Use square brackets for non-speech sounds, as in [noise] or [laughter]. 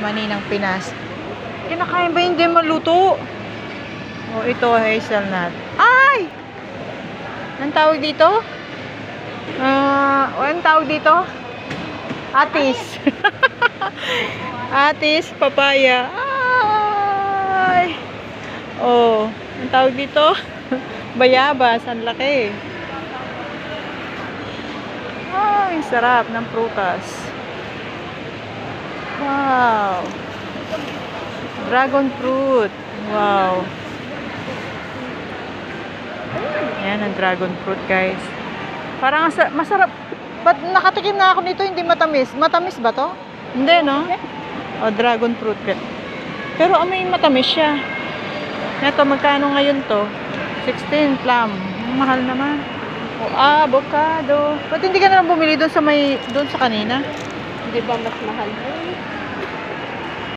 Maninang Pinas. Kinakain ba hindi maluto? Oh, ito hazelnut. Ay! Anong tawag dito? Ah, anong tawag dito? Atis. Atis, [laughs] papaya. Ay! Oh, anong tawag dito? [laughs] Bayabas, ang laki. Ay, sarap ng prutas. Wow. Dragon fruit. Wow. Ayan ang dragon fruit, guys. Parang ang sa- masarap. Ba't nakatikim na ako nito, hindi matamis? Matamis ba to? Hindi, no? O, dragon fruit. Pero amoy matamis siya. Ito, magkano ngayon to? 16 plum. Mahal naman. O, avocado. Ba't hindi ka na lang bumili doon sa may, doon sa kanina? Di ba mas mahal?